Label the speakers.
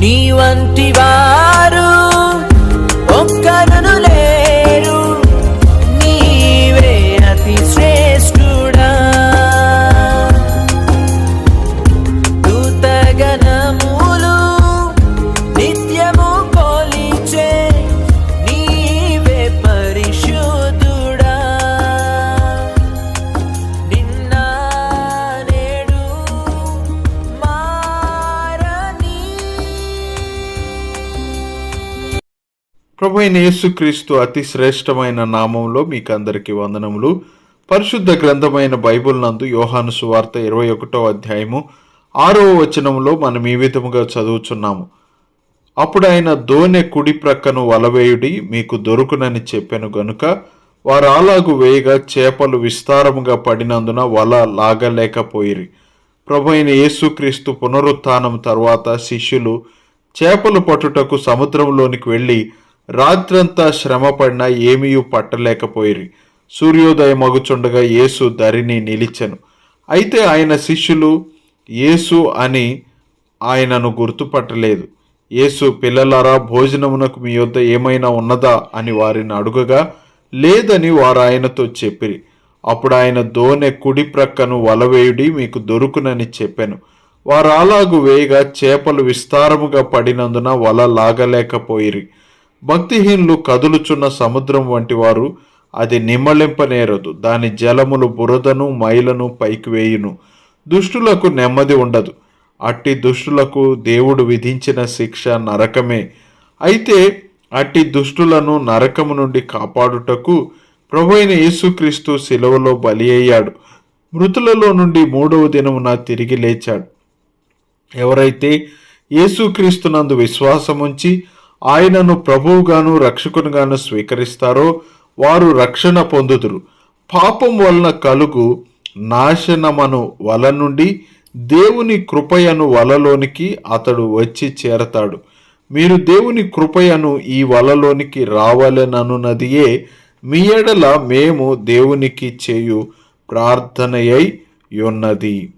Speaker 1: నీ వంటి వారు
Speaker 2: ప్రభు అయిన యేసుక్రీస్తు అతి శ్రేష్టమైన నామంలో మీకు అందరికీ వందనములు. పరిశుద్ధ గ్రంథమైన బైబిల్ నందు యోహాను సువార్త ఇరవై ఒకటో అధ్యాయము ఆరో వచనంలో మనం ఈ విధముగా చదువుచున్నాము. అప్పుడు ఆయన దోనె కుడి ప్రక్కను వలవేయుడి మీకు దొరుకునని చెప్పాను గనుక వారు అలాగు వేయగా చేపలు విస్తారముగా పడినందున వల లాగలేకపోయిరి. ప్రభు అయిన యేసుక్రీస్తు పునరుత్థానం తర్వాత శిష్యులు చేపలు పట్టుటకు సముద్రంలోనికి వెళ్ళి రాత్రంతా శ్రమపడినా ఏమీయూ పట్టలేకపోయిరి. సూర్యోదయం మగుచుండగా యేసు ధరిని నిలిచెను. అయితే ఆయన శిష్యులు యేసు అని ఆయనను గుర్తుపట్టలేదు. యేసు పిల్లలారా భోజనమునకు మీ యొద్ద ఏమైనా ఉన్నదా? అని వారిని అడుగగా లేదని వారు ఆయనతో చెప్పిరి. అప్పుడు ఆయన దోనె కుడి ప్రక్కను వలవేయుడి మీకు దొరుకునని చెప్పాను. వారు అలాగు వేయగా చేపలు విస్తారముగా పడినందున వల లాగలేకపోయిరి. భక్తిహీనులు కదులుచున్న సముద్రం వంటి వారు అది నిమ్మలింపనేరదు. దాని జలములు బురదను మైలను పైకి వేయును. దుష్టులకు నెమ్మది ఉండదు. అట్టి దుష్టులకు దేవుడు విధించిన శిక్ష నరకమే. అయితే అట్టి దుష్టులను నరకము నుండి కాపాడుటకు ప్రభు యేసుక్రీస్తు శిలువలో బలి అయ్యాడు. మృతులలో నుండి మూడవ దినమున తిరిగి లేచాడు. ఎవరైతే యేసుక్రీస్తునందు విశ్వాసముంచి ఆయనను ప్రభువుగాను రక్షకునిగాను స్వీకరిస్తారో వారు రక్షణ పొందుదురు. పాపం వలన కలుగు నాశనమను వల నుండి దేవుని కృపయను వలలోనికి అతడు వచ్చి చేరతాడు. మీరు దేవుని కృపయను ఈ వలలోనికి రావాలననున్నదియే మీ ఎడల మేము దేవునికి చేయు ప్రార్థనయై ఉన్నది.